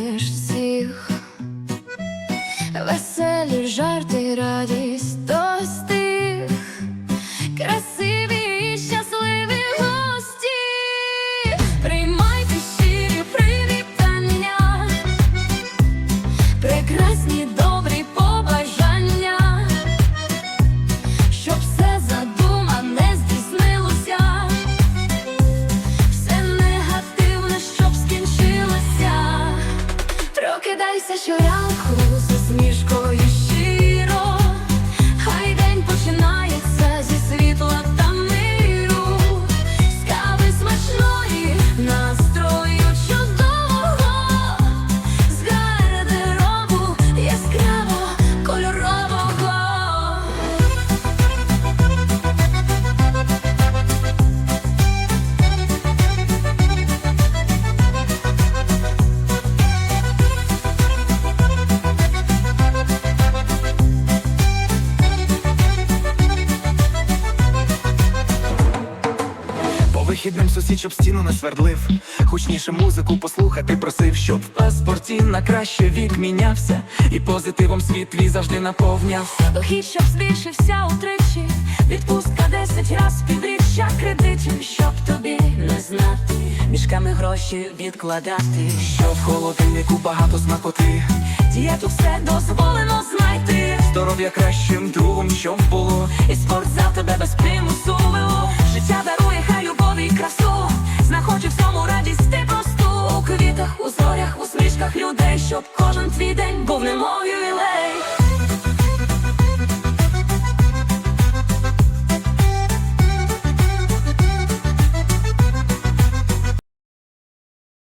радуєш всіх, веселі жарти раді. Прокидайся щоранку вихідним сусід, щоб стіну не свердлив, гучніше музику послухати просив, щоб в паспорті на краще вік мінявся, і позитивом світ твій завжди наповнявся. Дохід, щоб збільшився утричі, відпустка десять раз підріччя кредитів, щоб тобі не знати, мішками гроші відкладати. Що в холодильнику багато смакоти, Дієту все дозволено знайти. здоров'я кращим другом, щоб було. І спортзал тебе без примусу смішках людей, щоб кожен твій день був немов ювілей.